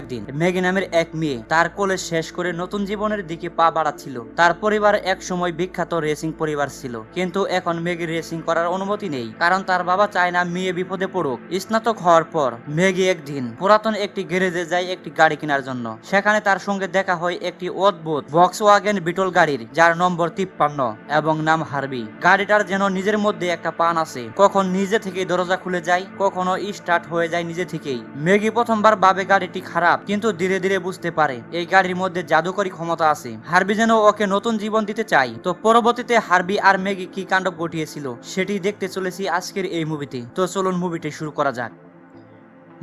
একদিন। মেগি নামের এক মেয়ে তার কলেজ শেষ করে নতুন জীবনের দিকে পা বাড়াচ্ছিল। তার পরিবার এক সময় বিখ্যাত রেসিং পরিবার ছিল। কিন্তু এখন মেগি রেসিং করার অনুমতি নেই। কারণ তার বাবা চায় না মেয়ে বিপদে পড়ুক। স্নাতক হওয়ার পর মেগি একদিন পুরাতন একটি গ্যারেজে যায় একটি গাড়ি কেনার জন্য। সেখানে তার সঙ্গে দেখা হয় একটি অদ্ভুত বক্স ওয়াগেন বিটল গাড়ির, যার নম্বর তিপ্পান্ন এবং নাম হারবি গাড়িটার যেন নিজের মধ্যে একটা পান আছে। কখন নিজে থেকে দরজা খুলে যায়, কখনো স্টার্ট হয়ে যায় নিজে থেকেই। মেগি প্রথমবার বাবে গাড়িটি খারাপ কিন্তু ধীরে ধীরে বুঝতে পারে এই গাড়ির মধ্যে জাদুকরী ক্ষমতা আছে। হার্বি যেন ওকে নতুন জীবন দিতে চাই তো পরবর্তীতে হার্বি আর মেগি কি কাণ্ড ঘটিয়েছিল, সেটি দেখতে চলেছি আজকের এই মুভিতে তো। চলুন মুভিটি শুরু করা যাক।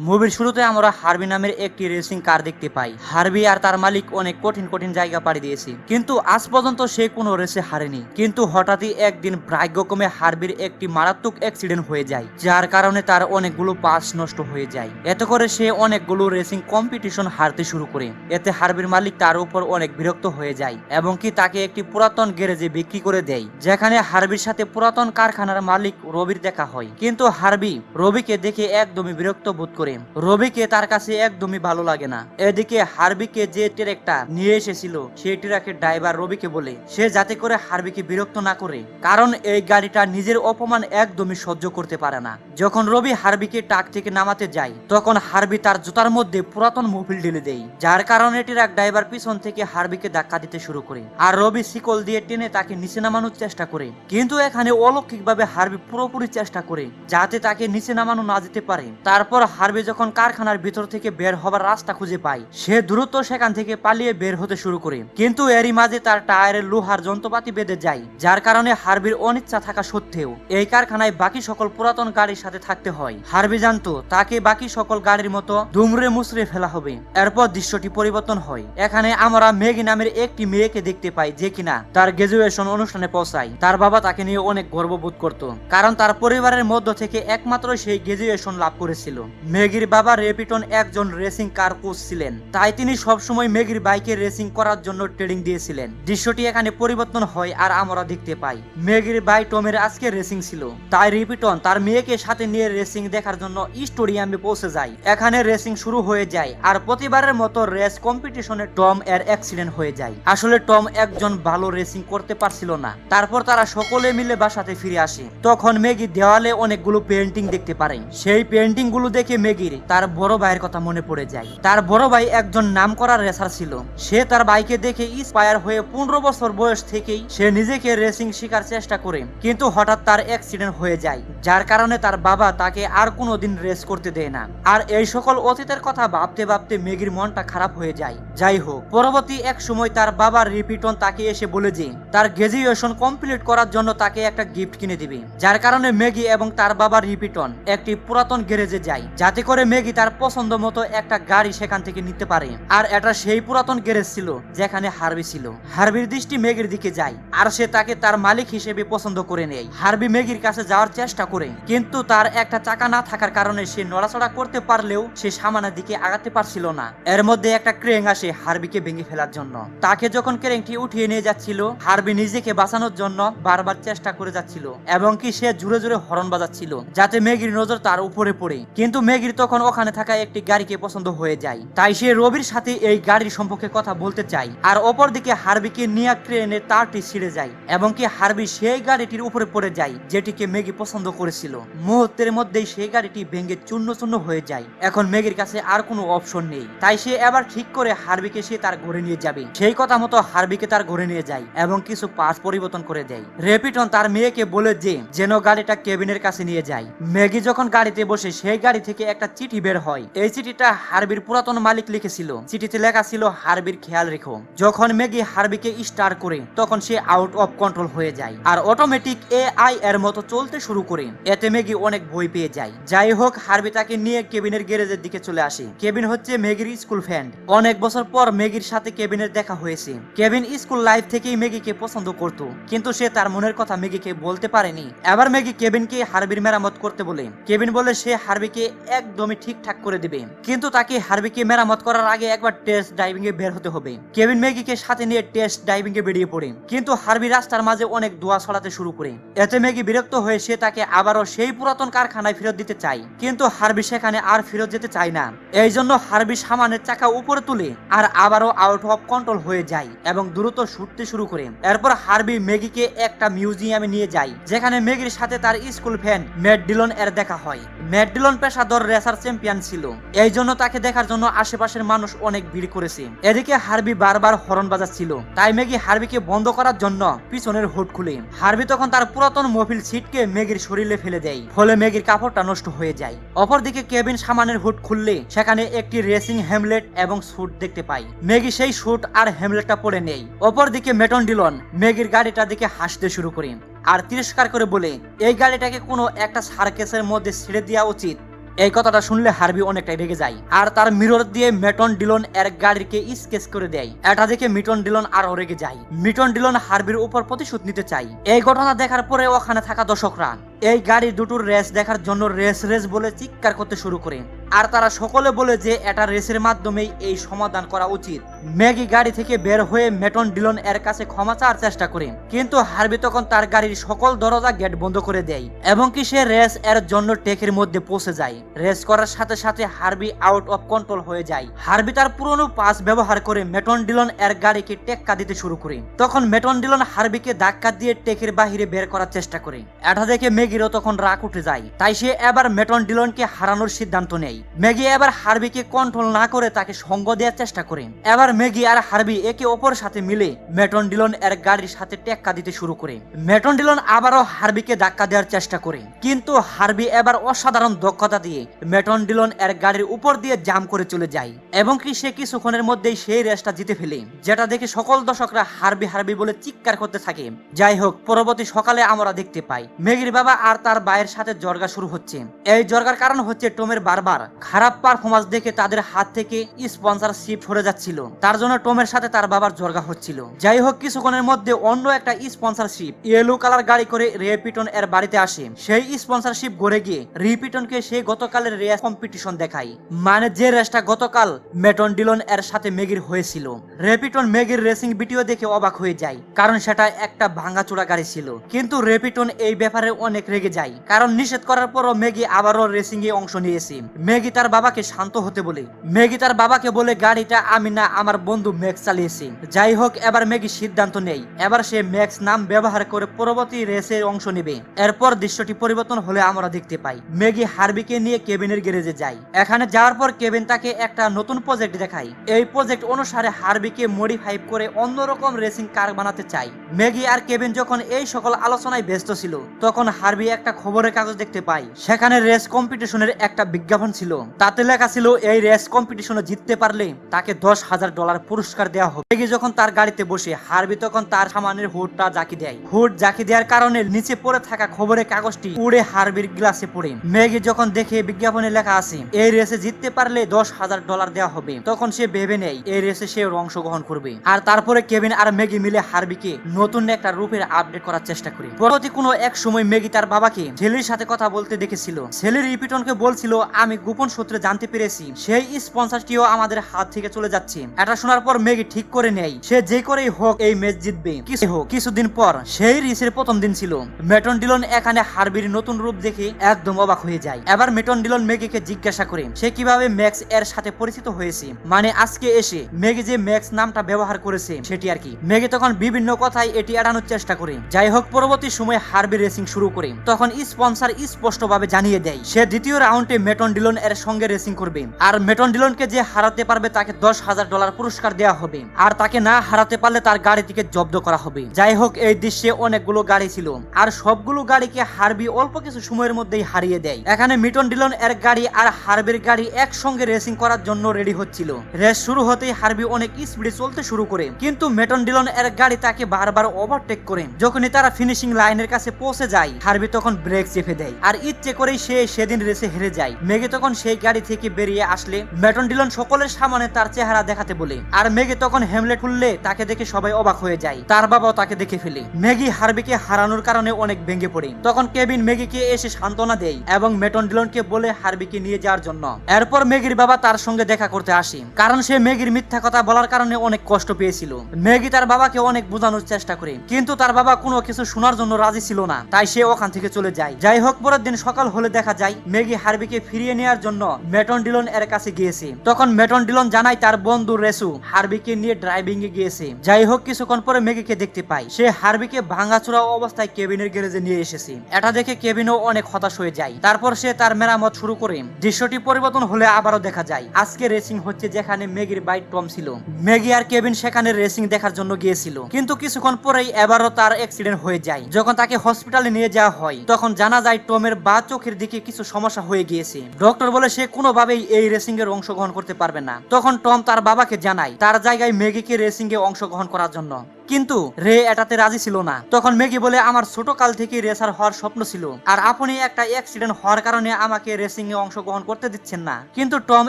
মুভির শুরুতে আমরা হারবি নামের একটি রেসিং কার দেখতে পাই। হারবি আর তার মালিক অনেক কঠিন কঠিন জায়গা পাড়ি দিয়েছে। কিন্তু আজ পর্যন্ত সে কোনো রেসে হারেনি। কিন্তু হঠাৎই একদিন ভাগ্যক্রমে হারবির একটি মারাত্মক অ্যাক্সিডেন্ট হয়ে যায়, যার কারণে তার অনেকগুলো পাস নষ্ট হয়ে যায়। এতে করে সে অনেকগুলো রেসিং কম্পিটিশন হারতে শুরু করে। এতে হারবির মালিক তার উপর অনেক বিরক্ত হয়ে যায় এবং কি তাকে একটি পুরাতন গ্যারেজে বিক্রি করে দেয়, যেখানে হারবির সাথে পুরাতন কারখানার মালিক রবির দেখা হয়। কিন্তু হারবি রবিকে দেখে একদমই বিরক্ত বোধ করে রবিকে তার কাছে একদমই ভালো লাগে না। এদিকে হারবিকে যে ট্রেকটা নিয়ে এসেছিল, সেই ট্রাকের ড্রাইভার রবিকে বলে, সে যাতে করে হারবিকে বিরক্ত না করে, কারণ এই গাড়িটা নিজের অপমান একদমই সহ্য করতে পারে না। যখন রবি হারবিকে টাক থেকে নামাতে যায়, তখন হারবি তার জুতার মধ্যে পুরাতন মোবিল ঢেলে দেয়, যার কারণে ট্রাক ড্রাইভার পিছন থেকে হারবিকে ধাক্কা দিতে শুরু করে। আর রবি শিকল দিয়ে টেনে তাকে নিচে নামানোর চেষ্টা করে, কিন্তু এখানে অলৌকিকভাবে হার্বি পুরোপুরি চেষ্টা করে, যাতে তাকে নিচে নামানো না যেতে পারে। তারপর হারবি যখন কারখানার ভিতর থেকে বের হবার রাস্তা খুঁজে পায়। সে দ্রুত সেখান থেকে পালিয়ে বের হতে শুরু করে। কিন্তু এরই মাঝে তার টায়ারের লোহার যন্ত্রপাতি বেঁধে যায়, যার কারণে হারবির অনিচ্ছা থাকা সত্ত্বেও এই কারখানায় বাকি সকল পুরাতন গাড়ির সাথে থাকতে হয়। হারবি জানতো, তাকে বাকি সকল গাড়ির মতো দুমড়ে মুচড়ে ফেলা হবে। এরপর দৃশ্যটি পরিবর্তন হয়। এখানে আমরা মেগি নামের একটি মেয়েকে দেখতে পাই যে কিনা তার গ্রাজুয়েশন অনুষ্ঠানে পৌঁছায়। তার বাবা তাকে নিয়ে অনেক গর্ববোধ করত, কারণ তার পরিবারের মধ্য থেকে একমাত্র সেই গ্রাজুয়েশন লাভ করেছিল। মেগির বাবা রেপিটন একজন রেসিং কার কোচ ছিলেন। তাই তিনি সবসময় মেগির বাইকে রেসিং করার জন্য ট্রেনিং দিয়েছিলেন। দৃশ্যটি এখানে পরিবর্তন হয় আর আমরা দেখতে পাই। মেগির বাই টমের আজকে রেসিং ছিল। তাই রিপিটন তার মেয়েকে সাথে নিয়ে রেসিং দেখার জন্য স্টেডিয়ামে পৌঁছে যায়। এখানে রেসিং শুরু হয়ে যায় আর প্রতিবারের মতো রেস কম্পিটিশনে টম এর অ্যাক্সিডেন্ট হয়ে যায়। আসলে টম একজন ভালো রেসিং করতে পারছিল না। তারপর তারা সকলে মিলে বাসাতে ফিরে আসে। তখন মেগি দেওয়ালে অনেকগুলো পেন্টিং দেখতে পারে সেই পেন্টিংগুলো দেখে মেগির তার বড় ভাইয়ের কথা মনে পড়ে যায়। তার বড় ভাই একজন নামকরা রেসার ছিল। সে তার বাইকে দেখে ইন্সপায়ার হয়ে পনেরো বছর বয়স থেকেই সে নিজেকে রেসিং শেখার চেষ্টা করে। কিন্তু হঠাৎ তার অ্যাক্সিডেন্ট হয়ে যায়, যার কারণে তার বাবা তাকে আর কোনোদিন রেস করতে দেয় না। আর এই সকল অতীতের কথা ভাবতে ভাবতে মেগির মনটা খারাপ হয়ে যায়। যাই হোক, পরবর্তী এক সময় তার বাবার রিপিটন তাকে এসে বলে যে, তার গ্রাজুয়েশন কমপ্লিট করার জন্য তাকে একটা গিফট কিনে দিবে। যার কারণে মেগি এবং তার বাবার রিপিটন একটি পুরাতন গ্যারেজে যায়, যাতে করে মেগি তার পছন্দ মতো একটা গাড়ি সেখান থেকে নিতে পারে। আর এটা সেই পুরাতন গ্যারেজ ছিল যেখানে হারবি ছিল। হারবির দৃষ্টি মেগির দিকে যায়, আর সে তাকে তার মালিক হিসেবে পছন্দ করে নেয়। হারবি মেগির কাছে যাওয়ার চেষ্টা করে, কিন্তু তার একটা চাকা না থাকার কারণে সে নড়াচড়া করতে পারলেও সে সামানের দিকে আগাতে পারছিল না। এর মধ্যে একটা ক্রেং আসে হারবিকে ভেঙে ফেলার জন্য। তাকে যখন ক্রেংটি উঠিয়ে নিয়ে যাচ্ছিল হারবি নিজেকে বাঁচানোর জন্য বারবার চেষ্টা করে যাচ্ছিল, এবং কি সে জুড়ে জুড়ে হরন বাজাচ্ছিল, যাতে মেগির নজর তার উপরে পড়ে। কিন্তু মেগির তখন ওখানে থাকা একটি গাড়িকে পছন্দ হয়ে যায়। তাই সে রবির সাথে এই গাড়ির সম্পর্কে কথা বলতে চায়। আর অপরদিকে হারবিকে নিয়ে ট্রেনের তারটি ছিঁড়ে যায় এবং কি হারবি সেই গাড়িটির উপরে পড়ে যায়, যেটিকে মেগি পছন্দ করেছিল। মুহূর্তের মধ্যেই সেই গাড়িটি ভেঙে চূর্ণ চূর্ণ হয়ে যায়। এখন মেগির কাছে আর কোনো অপশন নেই। তাই সে এবার ঠিক করে হারবিকে সে তার ঘরে নিয়ে যাবে। সেই কথা মতো হারবিকে তার ঘরে নিয়ে যায় এবং কিছু পাস পরিবর্তন করে দেয়। রেপিটন তার মেয়েকে বলে যে, যেন গাড়িটা কেবিনের কাছে নিয়ে যায়। ম্যাগি যখন গাড়িতে বসে, সেই গাড়ি থেকে একটা চিঠি বের হয়। এই চিঠিটা হারবির পুরাতন মালিক লিখেছিল। চিঠিতে লেখা ছিল, হারবির খেয়াল রেখো। যখন ম্যাগি হারবিকে স্টার করে, তখন সে আউট অফ কন্ট্রোল হয়ে যায় আর অটোমেটিক এ আই এর মতো চলতে শুরু করে। এতে ম্যাগি অনেক ভয় পেয়ে যায়। যাই হোক, হারবি তাকে নিয়ে কেবিনের গ্যারেজের দিকে চলে আসে। কেবিন হচ্ছে মেগির স্কুল ফ্রেন্ড অনেক বছর পর মেগির সাথে কেবিনের দেখা হয়েছে। কেবিন স্কুল লাইফ থেকেই মেগিকে পছন্দ করত, কিন্তু সে তার মনের কথা মেগিকে বলতে পারেনি। এবার মেগি কেবিনকে হারবির মেরামত করতে বলে। কেবিন বলে, সে হারবিকে এক একদমই ঠিকঠাক করে দেবে। কিন্তু তাকে হার্বিকে মেরামত করার আগে একবার টেস্ট ড্রাইভিং এ বের হতে হবে। কেভিন ম্যাগিকে সাথে নিয়ে টেস্ট ড্রাইভিং এ বেরিয়ে পড়ে। কিন্তু হার্বি রাস্তার মাঝে অনেক দোয়া ছড়াতে শুরু করে। এতে ম্যাগি বিরক্ত হয়ে সে তাকে আবারও সেই পুরাতন কারখানায় ফেরত দিতে চায়। কিন্তু হার্বি সেখানে আর ফেরত যেতে চায় না। এই জন্য হার্বি সামানের চাকা উপরে তুলে আর আবারও আউট অফ কন্ট্রোল হয়ে যায় এবং দ্রুত ছুটতে শুরু করে। এরপর হার্বি ম্যাগিকে একটা মিউজিয়ামে নিয়ে যায়, যেখানে ম্যাগির সাথে তার স্কুল ফ্যান ম্যাট ডিলন এর দেখা হয়। ম্যাট ডিলন পেশাদর রেসার চ্যাম্পিয়ন ছিল। এই জন্য তাকে দেখার জন্য আশেপাশের মানুষ অনেক ভিড় করেছে। এদিকে হার্বি বারবার হরন বাজাচ্ছিল। তাই ম্যাগি হার্বিকে বন্ধ করার জন্য পিছনের হুড খুলে। হার্বি তখন তার পুরাতন মফিল সিটকে ম্যাগির শরীরে ফেলে দেয়। ফলে ম্যাগির কাপড়টা নষ্ট হয়ে যায়। অপরদিকে কেবিন সামানের হুড খুললে সেখানে একটি রেসিং হ্যামলেট এবং স্যুট দেখতে পাই। ম্যাগি সেই স্যুট আর হ্যামলেটটা পরে নেই। অপরদিকে মেটন ডিলন ম্যাগির গাড়িটা দেখে হাসতে শুরু করে আর তিরস্কার করে বলে, এই গাড়িটাকে কোনো একটা সার্কেসের মধ্যে ছেড়ে দেওয়া উচিত। এই কথাটা শুনলে হার্বি অনেকটাই রেগে যায়। আর তার মিরর দিয়ে মেটন ডিলন এর গাড়িকে স্কেচ করে দেয়। এটা দেখে মিটন ডিলন আরও রেগে যায়। মিটন ডিলন হার্বির উপর প্রতিশোধ নিতে চায়। এই ঘটনা দেখার পরে ওখানে থাকা দর্শকরা এই গাড়ি দুটোর রেস দেখার জন্য রেস রেস বলে চিৎকার করতে শুরু করে। আর তারা সকলে বলে যে এটা রেসের মাধ্যমেই এই সমাধান করা উচিত। ম্যাগি গাড়ি থেকে বের হয়ে মেটন ডিলন এর কাছে ক্ষমা চাওয়ার চেষ্টা করে। কিন্তু হার্বি তখন তার গাড়ির সকল দরজা গেট বন্ধ করে দেয়, এবং কি সে রেস এর জন্য টেকের মধ্যে পৌঁছে যায়। রেস করার সাথে সাথে হার্বি আউট অফ কন্ট্রোল হয়ে যায়। হার্বি তার পুরনো পাস ব্যবহার করে মেটন ডিলন এর গাড়িকে টেক্কা দিতে শুরু করে। তখন মেটন ডিলন হার্বিকে ধাক্কা দিয়ে টেকের বাহিরে বের করার চেষ্টা করে। এটা দেখে ম্যাগিরও তখন রাগ উঠে যায়। তাই সে এবার মেটন ডিলনকে হারানোর সিদ্ধান্ত নেয়। ম্যাগি এবার হার্বিকে কন্ট্রোল না করে তাকে সঙ্গ দেওয়ার চেষ্টা করে। এবার ম্যাগি আর হার্বি একে অপরের সাথে মিলে মেটন ডিলন এর গাড়ির সাথে টেক্কা দিতে শুরু করে। মেটন ডিলন আবারও হার্বিকে ধাক্কা দেওয়ার চেষ্টা করে। কিন্তু হার্বি এবার অসাধারণ দক্ষতা দিয়ে মেটন ডিলন এর গাড়ির উপর দিয়ে জাম করে চলে যায়। এবং কি সে কিছুক্ষণের মধ্যেই সেই রেসটা জিতে ফেলে, যেটা দেখে সকল দর্শকরা হার্বি হার্বি বলে চিৎকার করতে থাকে। যাই হোক, পরবর্তী সকালে আমরা দেখতে পাই। মেগির বাবা আর তার ভাইয়ের সাথে জর্গা শুরু হচ্ছে। এই জর্গার কারণ হচ্ছে টমের বারবার খারাপ পারফরমেন্স দেখে তাদের হাত থেকে স্পন্সরশিপ সরে যাচ্ছিল। তার জন্য টমের সাথে তার বাবার জর্গা হচ্ছিল। যাই হোক, কিছুক্ষণের মধ্যে অন্য একটা স্পন্সরশিপ ইয়েলো কালার গাড়ি করে রেপিটন এর বাড়িতে আসে। সেই স্পন্সরশিপ গড়ে গিয়ে রিপিটনকে সে গতকালের রেস কম্পিটিশন দেখায়। মানে যে রেসটা গতকাল মেটন ডিলন এর সাথে মেগির হয়েছিল। রেপিটন মেগির রেসিং ভিডিও দেখে অবাক হয়ে যায়, কারণ সেটা একটা ভাঙাচোরা গাড়ি ছিল। কিন্তু রেপিটন এই ব্যাপারে অনেক রেগে যায় কারণ নিষেধ করার পরও মেগি আবারও রেসিং এ অংশ নিয়েছে। মেগি তার বাবাকে শান্ত হতে বলে। মেগি তার বাবাকে বলে, গাড়িটা আমি না, আমার বন্ধু ম্যাক্স চালিয়েছি। যাই হোক, এবার মেগি সিদ্ধান্ত নেই। এবার সে ম্যাক্স নাম ব্যবহার করে পরবর্তী রেসে অংশ নেবে। এরপর দৃশ্যটি পরিবর্তন হলে আমরা দেখতে পাই। মেগি হার্বিকে নিয়ে কেবিনের গ্যারেজে যায়। এখানে যাওয়ার পর কেবিন তাকে একটা নতুন প্রজেক্ট দেখায়। এই প্রজেক্ট অনুসারে হার্বিকে মডিফাই করে অন্যরকম রেসিং কার বানাতে চায়। মেগি আর কেবিন যখন এই সকল আলোচনায় ব্যস্ত ছিল, তখন হার্বি একটা খবরের কাগজ দেখতে পাই। সেখানে রেস কম্পিটিশনের একটা বিজ্ঞাপন ছিল। তাতে লেখা ছিল, এই রেস কম্পিটিশনে জিততে পারলে তাকে দশ হাজার ডলার পুরস্কার দেওয়া হবে। যখন তার গাড়িতে বসে, হার্বি তখন তার সামানের হুডটা জাকি দেয়। হুড জাকি দেওয়ার কারণে নিচে পড়ে থাকা খবরের কাগজটি উড়ে হার্বির গ্লাসে পড়ে। মেগি যখন দেখে বিজ্ঞাপনে লেখা আছে, এই রেসে জিততে পারলে দশ হাজার ডলার দেওয়া হবে, তখন সে ভেবে নেই এই রেসে সে অংশগ্রহণ করবে। আর তারপরে কেভিন আর মেগি মিলে হার্বিকে নতুন একটা রূপের আপডেট করার চেষ্টা করে। পরবর্তী কোনো এক সময় মেগি তার বাবাকে ছেলের সাথে কথা বলতে দেখেছিল। ছেলে রিপিটনকে বলছিল, আমি গোপন সূত্রে জানতে পেরেছি, সেই স্পন্সরটিও আমাদের হাত থেকে চলে যাচ্ছে। এটা শোনার পর মেগি ঠিক করে নেয়। সে যে করেই হোক এই ম্যাচ জিতবে। কিছু হোক, কিছুদিন পর সেই রিসের প্রথম দিন ছিল। মেটন ডিলন এখানে হার্বির নতুন রূপ দেখে একদম অবাক হয়ে যায়। এবার মেটন ডিলন মেগিকে জিজ্ঞাসা করে, সে কীভাবে ম্যাক্স এর সাথে পরিচিত হয়েছে? মানে আজকে এসে মেগি যে ম্যাক্স নামটা ব্যবহার করেছে, সেটি আর কি? মেগি তখন বিভিন্ন কথায় এটি এড়ানোর চেষ্টা করে। যাই হোক, পরবর্তী সময়ে হার্বি রেসিং শুরু করে। তখন স্পন্সর স্পষ্টভাবে জানিয়ে দেয়, সে দ্বিতীয় রাউন্ডে মেটন ডিলন এর সঙ্গে রেসিং করবে। আর মেটন ডিলনকে যে হারাতে পারবে তাকে দশ হাজার ডলার পুরস্কার দেওয়া হবে। আর তাকে না হারাতে পারলে তার গাড়ি থেকে জব্দ করা হবে। যাই হোক, এই দৃশ্যে অনেকগুলো গাড়ি ছিল। আর সবগুলো গাড়িকে হার্বি অল্প কিছু সময়ের মধ্যেই হারিয়ে দেয়। এখানে মিটন ডিলন এর গাড়ি আর হার্বির গাড়ি একসঙ্গে রেসিং করার জন্য রেডি হচ্ছিল। রেস শুরু হতেই হার্বি অনেক স্পিডে চলতে শুরু করে। কিন্তু মেটন ডিলন এর গাড়ি তাকে বারবার ওভারটেক করে। যখনই তারা ফিনিশিং লাইনের কাছে পৌঁছে যায়, হার্বি হারবি তখন ব্রেক চেপে দেয়। আর ইচ্ছে করেই সে সেদিন রেসে হেরে যায়। মেঘে তখন সেই গাড়ি থেকে বেরিয়ে আসলে মেটন ডিলন সকলের সামনে তার চেহারা দেখাতে বলে। আর মেঘে তখন হেমলেট খুললে তাকে দেখে সবাই অবাক হয়ে যায়। তার বাবাও তাকে দেখে ফেলে। ম্যাগি হার্বিকে হারানোর কারণে অনেক ভেঙে পড়ে। তখন কেবিন ম্যাগিকে এসে সান্ত্বনা দেয় এবং মেটন ডিলনকে বলে হার্বিকে নিয়ে যাওয়ার জন্য। এরপর ম্যাগির বাবা তার সঙ্গে দেখা করতে আসে। কারণ সে ম্যাগির মিথ্যা কথা বলার কারণে অনেক কষ্ট পেয়েছিল। ম্যাগি তার বাবাকে অনেক বোঝানোর চেষ্টা করে। কিন্তু তার বাবা কোনো কিছু শোনার জন্য রাজি ছিল না। তাই সে ওখান থেকে চলে যায়। যাই হোক, পরের দিন সকাল হলে দেখা যায়, ম্যাগি হার্বিকে ফিরিয়ে নেওয়ার জন্য মেটন ডিলন এর কাছে গিয়েছে। তখন মেটন ডিলন জানায় তার বন্ধু রেসু হার্বিকে নিয়ে ড্রাইভিং এ গিয়েছে। যাই হোক, কিছুক্ষণ পরে ম্যাগিকে দেখতে পায়। সে হার্বিকে ভাঙাচোরা অবস্থায় কেবিনের গ্যারেজে নিয়ে এসেছে। এটা দেখে কেবিনও অনেক হতাশ হয়ে যায়। তারপর সে তার মেরামত শুরু করে। দৃশ্যটি পরিবর্তন হলে আবারও দেখা যায়। আজকে রেসিং হচ্ছে যেখানে ম্যাগির বাইক টম ছিল। মেগি আর কেবিন সেখানে রেসিং দেখার জন্য গিয়েছিল। কিন্তু কিছুক্ষণ পরেই এবারও তার অ্যাক্সিডেন্ট হয়ে যায়। যখন তাকে হসপিটালে নিয়ে যাওয়া হয়। তখন জানা যায় টমের বা চোখের দিকে কিছু সমস্যা হয়ে গিয়েছে। ডক্টর বলে সে কোনোভাবেই এই রেসিং এর অংশগ্রহণ করতে পারবে না। তখন টম তার বাবাকে জানায়, তার জায়গায় ম্যাগিকে রেসিং এ অংশগ্রহণ করার জন্য। কিন্তু রে এটাতে রাজি ছিল না। তখন ম্যাগি বলে, আমার ছোট কাল থেকে রেসার হওয়ার স্বপ্ন ছিল। আর আপনি একটা অ্যাক্সিডেন্ট হওয়ার কারণে আমাকে রেসিং এ অংশগ্রহণ করতে দিচ্ছেন না। কিন্তু টম,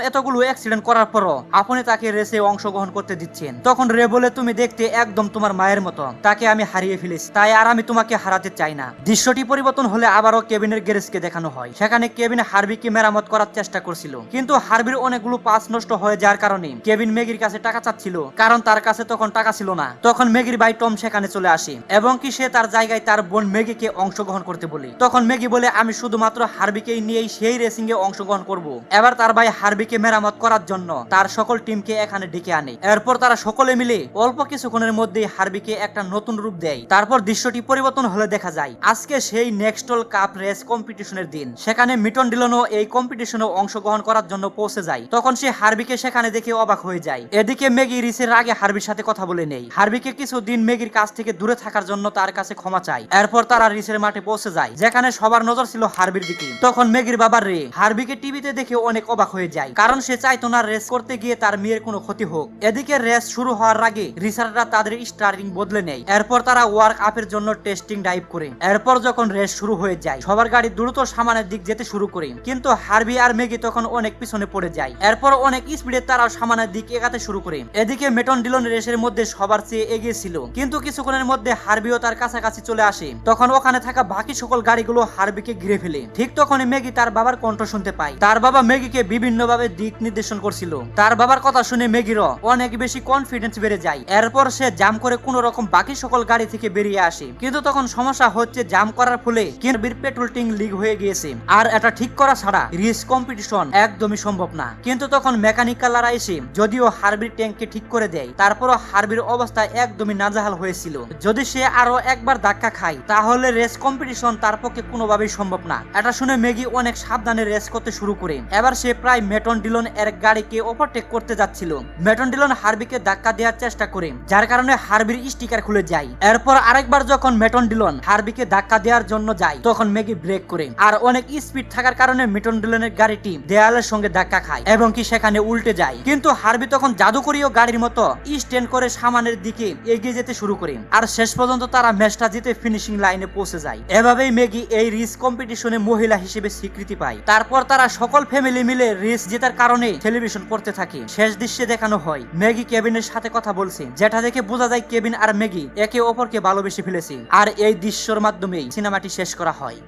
এতগুলো অ্যাক্সিডেন্ট করার পরও আপনি তাকে রেসে অংশগ্রহণ করতে দিচ্ছেন। তখন রে বলে, তুমি দেখতে একদম তোমার মায়ের মতো। তাকে আমি হারিয়ে ফেলেছি। তাই আর আমি তোমাকে হারাতে চাই না। দৃশ্যটি পরিবর্তন হলে আবারও কেবিনের গ্যারেজকে দেখানো হয়। সেখানে কেবিন হার্বিকে মেরামত করার চেষ্টা করছিল। কিন্তু হার্বির অনেকগুলো পাস নষ্ট হয়ে যাওয়ার কারণে কেবিন মেগির কাছে টাকা চাচ্ছিল। কারণ তার কাছে তখন টাকা ছিল না। তখন মেগির ভাই টম সেখানে চলে আসে, এবং কি সে তার জায়গায় তার বোন মেগিকে অংশগ্রহণ করতে বলে। তখন মেগি বলে, আমি শুধুমাত্র হার্বিকেই নিয়েই সেই রেসিং এ অংশগ্রহণ করব। এবার তার ভাই হার্বিকে মেরামত করার জন্য তার সকল টিমকে এখানে ডেকে আনে। এরপর তারা সকলে মিলে অল্প কিছুক্ষণের মধ্যেই হার্বিকে একটা নতুন রূপ দেয়। তারপর দৃশ্যটি পরিবর্তন হলে দেখা যায়, আজকে সেই নেক্সটল কাপ রেস কম্পিটিশনের দিন। সেখানে মিটন ডিলনও এই কম্পিটিশনে অংশগ্রহণ করার জন্য পৌঁছে যায়। তখন সে হার্বিকে সেখানে দেখে অবাক হয়ে যায়। এদিকে মেগি রিসের আগে হার্বির সাথে কথা বলে নেই হার্বিকে কিছুদিন মেগির কাছ থেকে দূরে থাকার জন্য তার কাছে ক্ষমা চায়। এরপর তারা রিসের মাঠে পৌঁছে যায়, যেখানে সবার নজর ছিল হার্বির দিকে। তখন মেগির বাবার রে, হার্বিকে টিভিতে দেখে অনেক অবাক হয়ে যায়, কারণ সে চাইতো না রেস করতে গিয়ে তার মেয়ের কোনো ক্ষতি হোক। এদিকে রেস শুরু হওয়ার আগে রিসাররা তাদের স্টার্টিং বদলে নেয়, এরপর তারা ওয়ার্ক আপের জন্য টেস্টিং ডাইভ করে। এরপর যখন রেস শুরু হয়ে যায়, সবার গাড়ি দ্রুত সামানের দিক যেতে শুরু করে। কিন্তু হার্বি আর মেগি তখন অনেক পিছনে পড়ে যায়, এরপর অনেক স্পিডে তারা সামানের দিক এগাতে শুরু করে। এদিকে মেটন ডিলন রেসের মধ্যে সবার চেয়ে এগিয়ে ছিল কিন্তু কিছুক্ষণের মধ্যে হার্বিও তার কাছাকাছি চলে আসে। তখন ওখানে থাকা বাকি সকল গাড়িগুলো হার্বিকে ঘিরে ফেলে। ঠিক তখনই মেগি তার বাবার কণ্ঠ শুনতে পায়। তার বাবা মেগিকে বিভিন্ন ভাবে দিক নির্দেশন করছিল। তার বাবার কথা শুনে মেগিরও অনেক বেশি কনফিডেন্স বেড়ে যায়। এরপর সে জাম করে কোন রকম বাকি সকল গাড়ি থেকে বেরিয়ে আসে। কিন্তু তখন সমস্যা হচ্ছে জাম করার ফলে কিনবির পেট্রোল ট্যাঙ্ক লিক হয়ে গিয়েছে। আর এটা ঠিক করা ছাড়া রিস কম্পিটিশন একদমই সম্ভব না। কিন্তু তখন মেকানিক্যালরা এসে যদিও হার্বির ট্যাঙ্ককে ঠিক করে দেয়, তারপরও হার্বির অবস্থা একদমই নাজাহাল হয়েছিল। যদি সে আরও একবার ধাক্কা খায়, তাহলে রেস কম্পিটিশন তার পক্ষে কোনোভাবেই সম্ভব না। এটা শুনে মেগি অনেক সাবধানে রেস করতে শুরু করে। এবার সে প্রায় মেটন ডিলন এর গাড়িকে ওভারটেক করতে যাচ্ছিল। মেটন ডিলন হার্বিকে ধাক্কা দেওয়ার চেষ্টা করে, যার কারণে হার্বির স্টিকার খুলে যায়। এরপর আরেকবার যখন মেটন ডিলন হার্বিকে ধাক্কা দেওয়ার জন্য যায়, তখন ম্যাগি ব্রেক করে। আর অনেক স্পিড থাকার কারণে মেটন ডিলনের গাড়িটি দেয়ালের সঙ্গে ধাক্কা খায়, এবং কি সেখানে উল্টে যায়। কিন্তু হার্বি তখন জাদুকরীয় গাড়ির মতো স্ট্যান্ড করে সামানের দিকে এগিয়ে যেতে শুরু করে। আর শেষ পর্যন্ত তারা ম্যাচটা জিতে ফিনিশিং লাইনে পৌঁছে যায়। এভাবেই মেগি এই রিস কম্পিটিশনে মহিলা হিসেবে স্বীকৃতি পায়। তারপর তারা সকল ফ্যামিলি মিলে রেস জেতার কারণে টেলিভিশন করতে থাকে। শেষ দৃশ্যে দেখানো হয়, ম্যাগি কেবিনের সাথে কথা বলছে। যেটা দেখে বোঝা যায় কেবিন আর ম্যাগি একে অপরকে ভালোবেসে ফেলেছে। আর এই দৃশ্যর মাধ্যমেই সিনেমাটি শেষ করা হয়।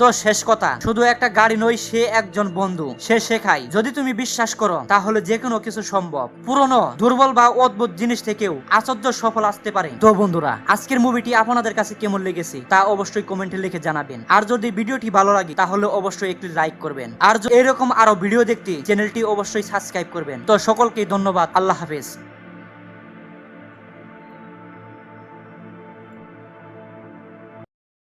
তো শেষ কথা, শুধু একটা গাড়ি নয়, সে একজন বন্ধু। সে শেখায়, যদি তুমি বিশ্বাস করো, তাহলে যে কোনো কিছু সম্ভব। পুরনো, দুর্বল বা অদ্ভুত জিনিস থেকেও আশ্চর্য সফল আসতে পারে। তো বন্ধুরা, আজকের মুভিটি আপনাদের কাছে কেমন লেগেছে, তা অবশ্যই কমেন্টে লিখে জানাবেন। আর যদি ভিডিওটি ভালো লাগে, তাহলে অবশ্যই একটি লাইক করবেন। আর এরকম আরও ভিডিও দেখতে, চ্যানেলটি অবশ্যই সাবস্ক্রাইব করবেন। তো সকলকে ধন্যবাদ, আল্লাহ হাফেজ।